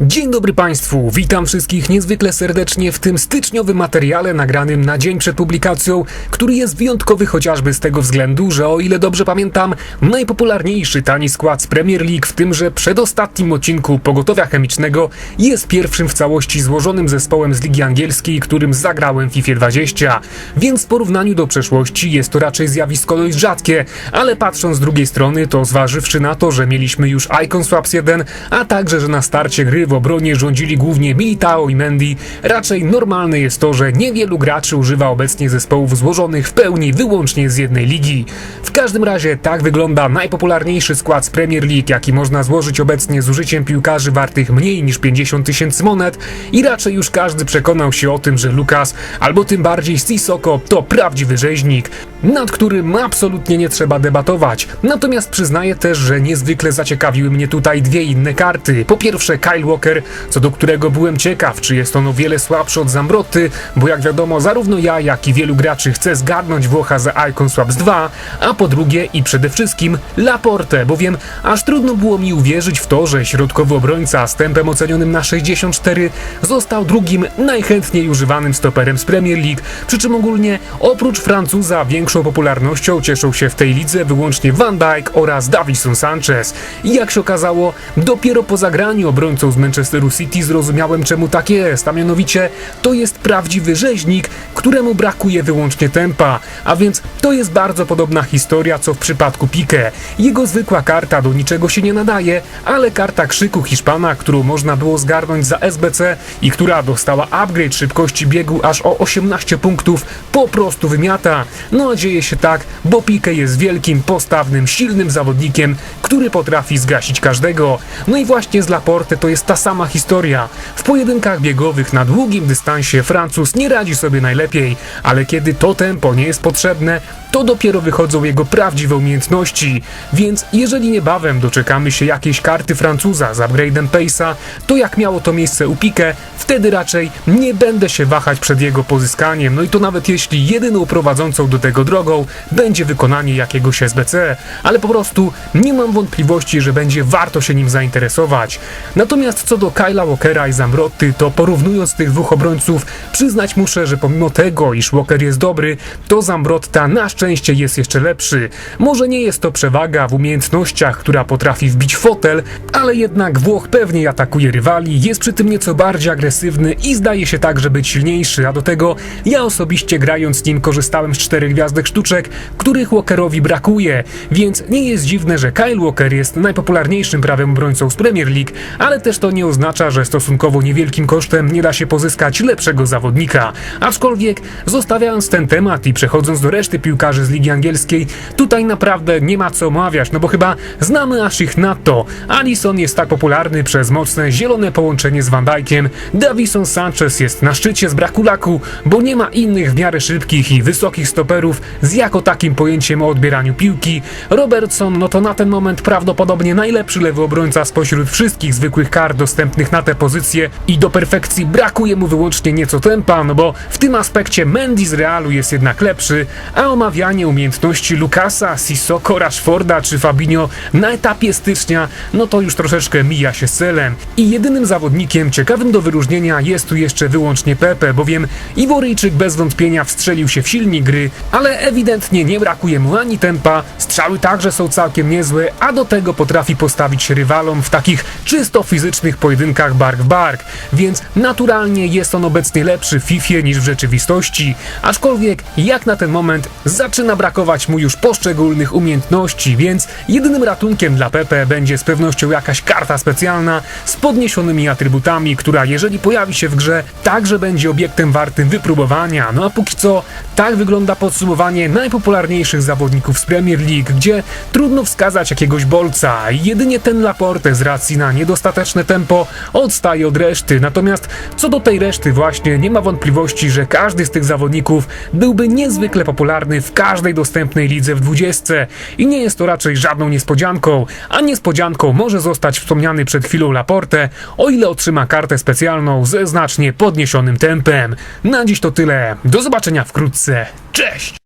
Dzień dobry Państwu, witam wszystkich niezwykle serdecznie w tym styczniowym materiale nagranym na dzień przed publikacją, który jest wyjątkowy chociażby z tego względu, że o ile dobrze pamiętam, najpopularniejszy tani skład z Premier League w tymże przedostatnim odcinku Pogotowia Chemicznego jest pierwszym w całości złożonym zespołem z Ligi Angielskiej, którym zagrałem w FIFA 20, więc w porównaniu do przeszłości jest to raczej zjawisko dość rzadkie, ale patrząc z drugiej strony to zważywszy na to, że mieliśmy już Icon Swaps 1, a także, że na starcie gry w obronie rządzili głównie Militao i Mendy, raczej normalne jest to, że niewielu graczy używa obecnie zespołów złożonych w pełni wyłącznie z jednej ligi. W każdym razie tak wygląda najpopularniejszy skład z Premier League, jaki można złożyć obecnie z użyciem piłkarzy wartych mniej niż 50 tysięcy monet i raczej już każdy przekonał się o tym, że Lukas, albo tym bardziej Sissoko to prawdziwy rzeźnik, nad którym absolutnie nie trzeba debatować. Natomiast przyznaję też, że niezwykle zaciekawiły mnie tutaj dwie inne karty. Po pierwsze Kyle Walker, co do którego byłem ciekaw, czy jest on o wiele słabszy od Zambroty, bo jak wiadomo zarówno ja, jak i wielu graczy chce zgarnąć Włocha za Icon Swaps 2, a po drugie i przede wszystkim Laporte, bowiem aż trudno było mi uwierzyć w to, że środkowy obrońca z tempem ocenionym na 64 został drugim najchętniej używanym stoperem z Premier League, przy czym ogólnie oprócz Francuza większą popularnością cieszą się w tej lidze wyłącznie Van Dijk oraz Davison Sanchez. I jak się okazało, dopiero po zagraniu obrońcą z Manchesteru City zrozumiałem czemu tak jest, a mianowicie to jest prawdziwy rzeźnik, któremu brakuje wyłącznie tempa, a więc to jest bardzo podobna historia co w przypadku Pique. Jego zwykła karta do niczego się nie nadaje, ale karta krzyku Hiszpana, którą można było zgarnąć za SBC i która dostała upgrade szybkości biegu aż o 18 punktów, po prostu wymiata. No a dzieje się tak, bo Pique jest wielkim, postawnym, silnym zawodnikiem, który potrafi zgasić każdego. No i właśnie z Laporte to jest ta sama historia. W pojedynkach biegowych na długim dystansie Francuz nie radzi sobie najlepiej, ale kiedy to tempo nie jest potrzebne, to dopiero wychodzą jego prawdziwe umiejętności. Więc jeżeli niebawem doczekamy się jakiejś karty Francuza z upgrade'em Pace'a, to jak miało to miejsce u Pique, wtedy raczej nie będę się wahać przed jego pozyskaniem. No i to nawet jeśli jedyną prowadzącą do tego drogą będzie wykonanie jakiegoś SBC, ale po prostu nie mam wątpliwości, że będzie warto się nim zainteresować. Natomiast co do Kyla Walkera i Zambrotty, to porównując tych dwóch obrońców, przyznać muszę, że pomimo tego, iż Walker jest dobry, to Zambrotta na szczęście jest jeszcze lepszy. Może nie jest to przewaga w umiejętnościach, która potrafi wbić fotel, ale jednak Włoch pewnie atakuje rywali, jest przy tym nieco bardziej agresywny i zdaje się także być silniejszy, a do tego ja osobiście grając nim korzystałem z czterech gwiazdek sztuczek, których Walkerowi brakuje, więc nie jest dziwne, że Kyle Walker jest najpopularniejszym prawym obrońcą z Premier League, ale też to nie oznacza, że stosunkowo niewielkim kosztem nie da się pozyskać lepszego zawodnika. Aczkolwiek zostawiając ten temat i przechodząc do reszty piłkarzy z Ligi Angielskiej, tutaj naprawdę nie ma co omawiać, no bo chyba znamy aż ich nadto. Alisson jest tak popularny przez mocne zielone połączenie z Van Dijkiem, Davison Sanchez jest na szczycie z braku laku, bo nie ma innych w miarę szybkich i wysokich stoperów z jako takim pojęciem o odbieraniu piłki. Robertson, no to na ten moment prawdopodobnie najlepszy lewy obrońca spośród wszystkich zwykłych kart dostępnych na tę pozycję i do perfekcji brakuje mu wyłącznie nieco tempa, no bo w tym aspekcie Mendy z Realu jest jednak lepszy, a omawianie umiejętności Lukasa, Sissoko, Rashforda czy Fabinho na etapie stycznia, no to już troszeczkę mija się z celem. I jedynym zawodnikiem ciekawym do wyróżnienia jest tu jeszcze wyłącznie Pepe, bowiem Iworyjczyk bez wątpienia wstrzelił się w silnik gry, ale ewidentnie nie brakuje mu ani tempa, strzały także są całkiem niezłe, a do tego potrafi postawić się rywalom w takich czysto fizycznych pojedynkach bark w bark, więc naturalnie jest on obecnie lepszy w FIFA niż w rzeczywistości, aczkolwiek jak na ten moment zaczyna brakować mu już poszczególnych umiejętności, więc jedynym ratunkiem dla Pepe będzie z pewnością jakaś karta specjalna z podniesionymi atrybutami, która jeżeli pojawi się w grze, także będzie obiektem wartym wypróbowania. No a póki co, tak wygląda podsumowanie najpopularniejszych zawodników z Premier League, gdzie trudno wskazać jakiegoś bolca. Jedynie ten Laporte z racji na niedostateczne tempo odstaje od reszty. Natomiast co do tej reszty właśnie, nie ma wątpliwości, że każdy z tych zawodników byłby niezwykle popularny w każdej dostępnej lidze w 20 i nie jest to raczej żadną niespodzianką, a niespodzianką może zostać wspomniany przed chwilą Laporte, o ile otrzyma kartę specjalną ze znacznie podniesionym tempem. Na dziś to tyle. Do zobaczenia wkrótce. Cześć!